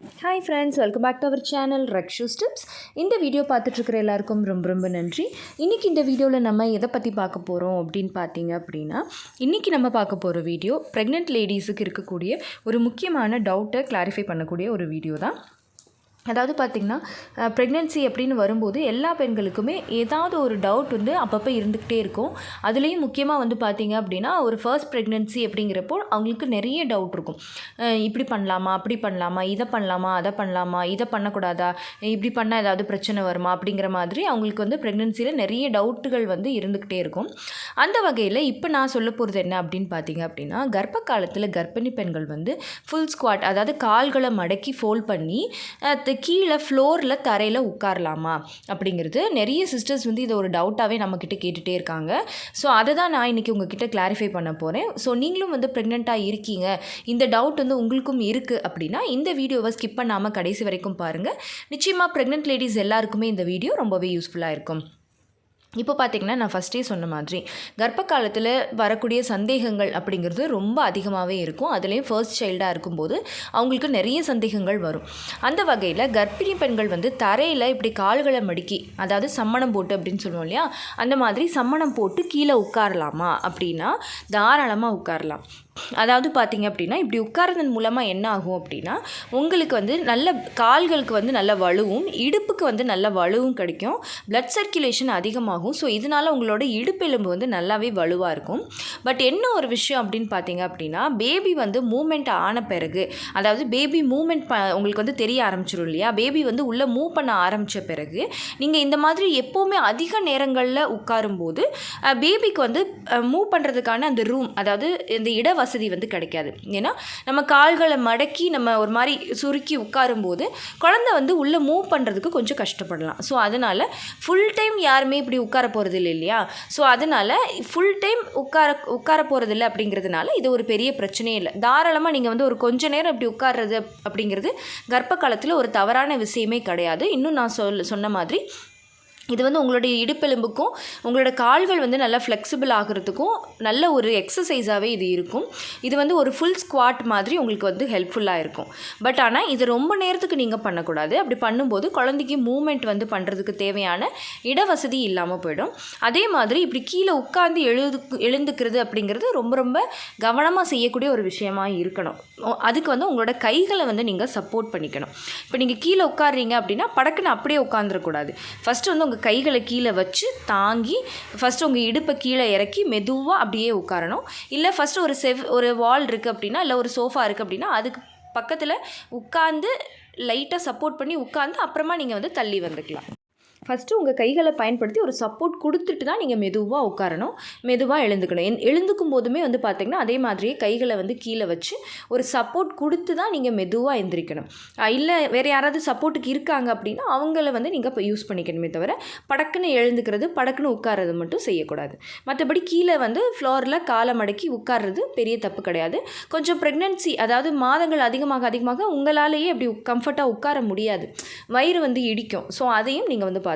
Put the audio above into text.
Hi friends welcome back to our channel Rakshu steps இந்த video பார்த்துட்ருக்குற எல்லாருக்கும் ரொம்ப ரொம்ப நன்றி. இன்றைக்கி இந்த வீடியோவில் நம்ம எதை பற்றி பார்க்க போகிறோம் அப்படின்னு பார்த்தீங்க அப்படின்னா இன்றைக்கி நம்ம பார்க்க போகிற வீடியோ ப்ரெக்னென்ட் லேடிஸுக்கு இருக்கக்கூடிய ஒரு முக்கியமான டவுட்டை கிளாரிஃபை பண்ணக்கூடிய ஒரு வீடியோ தான். அதாவது பார்த்திங்கன்னா ப்ரெக்னென்சி அப்படின்னு வரும்போது எல்லா பெண்களுக்குமே ஏதாவது ஒரு டவுட் வந்து அப்பப்போ இருந்துக்கிட்டே இருக்கும். அதுலேயும் முக்கியமாக வந்து பார்த்திங்க அப்படின்னா ஒரு ஃபர்ஸ்ட் ப்ரெக்னென்சி அப்படிங்கிறப்போ அவங்களுக்கு நிறைய டவுட் இருக்கும். இப்படி பண்ணலாமா அப்படி பண்ணலாமா இதை பண்ணலாமா அதை பண்ணலாமா இதை பண்ணக்கூடாதா இப்படி பண்ணால் ஏதாவது பிரச்சனை வருமா அப்படிங்கிற மாதிரி அவங்களுக்கு வந்து ப்ரெக்னென்சியில் நிறைய டவுட்டுகள் வந்து இருந்துக்கிட்டே இருக்கும். அந்த வகையில் இப்போ நான் சொல்ல போகிறது என்ன அப்படின்னு பார்த்தீங்க அப்படின்னா கர்ப்ப காலத்தில் கர்ப்பிணி பெண்கள் வந்து ஃபுல் ஸ்குவாட் அதாவது கால்களை மடக்கி ஃபோல்ட் பண்ணி கீழே ஃப்ளோரில் தரையில் உட்காரலாமா? அப்படிங்கிறது நிறைய சிஸ்டர்ஸ் வந்து இதை ஒரு டவுட்டாகவே நம்மக்கிட்ட கேட்டுகிட்டே இருக்காங்க. ஸோ அதை தான் நான் இன்றைக்கி உங்ககிட்ட கிளாரிஃபை பண்ண போகிறேன் ஸோ நீங்களும் வந்து ப்ரெக்னெண்ட்டாக இருக்கீங்க. இந்த டவுட் வந்து உங்களுக்கும் இருக்குது அப்படின்னா இந்த வீடியோவை ஸ்கிப் பண்ணாமல் கடைசி வரைக்கும் பாருங்கள் நிச்சயமாக ப்ரெக்னென்ட் லேடிஸ் எல்லாருக்குமே இந்த வீடியோ ரொம்பவே யூஸ்ஃபுல்லாக இருக்கும். இப்போ பார்த்தீங்கன்னா நான் ஃபஸ்ட்டே சொன்ன மாதிரி கர்ப்ப காலத்தில் வரக்கூடிய சந்தேகங்கள் அப்படிங்கிறது ரொம்ப அதிகமாகவே இருக்கும். அதுலேயும் ஃபர்ஸ்ட் சைல்டாக இருக்கும்போது அவங்களுக்கு நிறைய சந்தேகங்கள் வரும். அந்த வகையில் கர்ப்பிணி பெண்கள் வந்து தரையில் இப்படி கால்களை மடுக்கி அதாவது சம்மணம் போட்டு அப்படின்னு சொல்லுவோம் இல்லையா? அந்த மாதிரி சம்மணம் போட்டு கீழே உட்காரலாமா அப்படின்னா தாராளமாக உட்காரலாம். அதாவது பார்த்தீங்க அப்படின்னா இப்படி உட்காரதன் மூலமாக என்ன ஆகும் அப்படின்னா உங்களுக்கு வந்து நல்ல கால்களுக்கு வந்து நல்ல வலுவும் இடுப்புக்கு வந்து நல்ல வலுவும் கிடைக்கும். ப்ளட் சர்க்குலேஷன் அதிகமாகும் ஸோ இதனால் உங்களோட இடுப்பெலும்பு வந்து நல்லாவே வலுவாக இருக்கும். பட் என்ன ஒரு விஷயம் அப்படின்னு பார்த்தீங்க அப்படின்னா பேபி வந்து மூமெண்ட் ஆன பிறகு அதாவது பேபி மூமெண்ட் ப உங்களுக்கு வந்து தெரிய ஆரம்பிச்சிடும் இல்லையா? பேபி வந்து உள்ளே மூவ் பண்ண ஆரம்பித்த பிறகு நீங்கள் இந்த மாதிரி எப்போவுமே அதிக நேரங்களில் உட்காரும்போது பேபிக்கு வந்து மூவ் பண்ணுறதுக்கான அந்த ரூம் அதாவது இந்த இட வசதி வந்து கிடைக்காது. ஏன்னா நம்ம கால்களை மடக்கி நம்ம ஒரு மாதிரி சுருக்கி உட்காரும்போது குழந்தை வந்து உள்ளே மூவ் பண்ணுறதுக்கு கொஞ்சம் கஷ்டப்படலாம். ஸோ அதனால் ஃபுல் டைம் யாருமே இப்படி உட்கார உட்கார போகிறது இல்லை இல்லையா? ஸோ அதனால் ஃபுல் டைம் உட்கார உட்கார போகிறது இல்லை அப்படிங்கிறதுனால இது ஒரு பெரிய பிரச்சனையே இல்லை. தாராளமாக நீங்கள் வந்து ஒரு கொஞ்ச நேரம் இப்படி உட்கார்றது அப்படிங்கிறது கர்ப்ப காலத்தில் ஒரு தவறான விஷயமே கிடையாது. இன்னும் நான் சொல் சொன்ன மாதிரி இது வந்து உங்களுடைய இடுப்பெலும்புக்கும் உங்களோட கால்கள் வந்து நல்லா ஃப்ளெக்சிபிள் ஆகிறதுக்கும் நல்ல ஒரு எக்ஸசைஸாகவே இது இருக்கும். இது வந்து ஒரு ஃபுல் ஸ்குவாட் மாதிரி உங்களுக்கு வந்து ஹெல்ப்ஃபுல்லாக இருக்கும். பட் ஆனால் இது ரொம்ப நேரத்துக்கு நீங்கள் பண்ணக்கூடாது. அப்படி பண்ணும்போது குழந்தைக்கு மூமெண்ட் வந்து பண்ணுறதுக்கு தேவையான இடவசதி இல்லாமல் போயிடும். அதே மாதிரி இப்படி கீழே உட்காந்து எழுது எழுந்துக்கிறது அப்படிங்கிறது ரொம்ப ரொம்ப கவனமாக செய்யக்கூடிய ஒரு விஷயமாக இருக்கணும். அதுக்கு வந்து உங்களோட கைகளை வந்து நீங்கள் சப்போர்ட் பண்ணிக்கணும். இப்போ நீங்கள் கீழே உட்காடுறீங்க அப்படின்னா படக்குன்னு அப்படியே உட்காந்துடக்கூடாது ஃபஸ்ட்டு வந்து உங்கள் கைகளை கீழே வச்சு தாங்கி ஃபஸ்ட்டு உங்கள் இடுப்பை கீழே இறக்கி மெதுவாக அப்படியே உட்காரணும். இல்லை ஃபஸ்ட்டு ஒரு செவ் ஒரு வால் இருக்குது அப்படின்னா இல்லை ஒரு சோஃபா இருக்குது அப்படின்னா அதுக்கு பக்கத்தில் உட்காந்து லைட்டாக சப்போர்ட் பண்ணி உட்காந்து அப்புறமா நீங்கள் வந்து தள்ளி வந்துக்கலாம். ஃபஸ்ட்டு உங்கள் கைகளை பயன்படுத்தி ஒரு சப்போர்ட் கொடுத்துட்டு தான் நீங்கள் மெதுவாக உட்காரணும். மெதுவாக எழுந்துக்கணும். என் எழுந்துக்கும் போதுமே வந்து பார்த்திங்கன்னா அதே மாதிரியே கைகளை வந்து கீழே வச்சு ஒரு சப்போர்ட் கொடுத்து தான் நீங்கள் மெதுவாக எழுந்திரிக்கணும் இல்லை வேறு யாராவது சப்போர்ட்டுக்கு இருக்காங்க அப்படின்னா அவங்கள வந்து நீங்கள் இப்போ யூஸ் பண்ணிக்கணுமே தவிர படக்குன்னு எழுந்துக்கிறது படக்குன்னு உட்கார்றது மட்டும் செய்யக்கூடாது. மற்றபடி கீழே வந்து ஃப்ளோரில் காலை மடக்கி உட்கார்றது பெரிய தப்பு கிடையாது. கொஞ்சம் ப்ரெக்னென்சி அதாவது மாதங்கள் அதிகமாக அதிகமாக உங்களாலேயே அப்படி கம்ஃபர்ட்டாக உட்கார முடியாது. வயிறு வந்து இடிக்கும். ஸோ அதையும் நீங்கள் வந்து பார்த்து